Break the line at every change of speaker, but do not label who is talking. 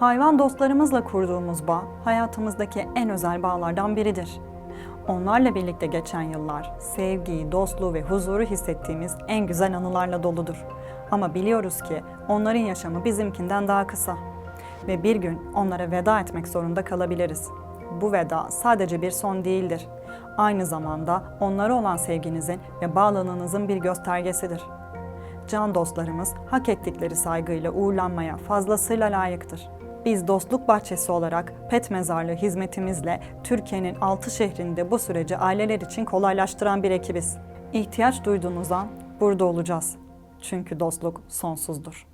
Hayvan dostlarımızla kurduğumuz bağ hayatımızdaki en özel bağlardan biridir. Onlarla birlikte geçen yıllar sevgiyi, dostluğu ve huzuru hissettiğimiz en güzel anılarla doludur. Ama biliyoruz ki onların yaşamı bizimkinden daha kısa ve bir gün onlara veda etmek zorunda kalabiliriz. Bu veda sadece bir son değildir. Aynı zamanda onlara olan sevginizin ve bağlılığınızın bir göstergesidir. Can dostlarımız hak ettikleri saygıyla uğurlanmaya fazlasıyla layıktır. Biz Dostluk Bahçesi olarak pet mezarlığı hizmetimizle Türkiye'nin 6 şehrinde bu süreci aileler için kolaylaştıran bir ekibiz. İhtiyaç duyduğunuz an burada olacağız. Çünkü dostluk sonsuzdur.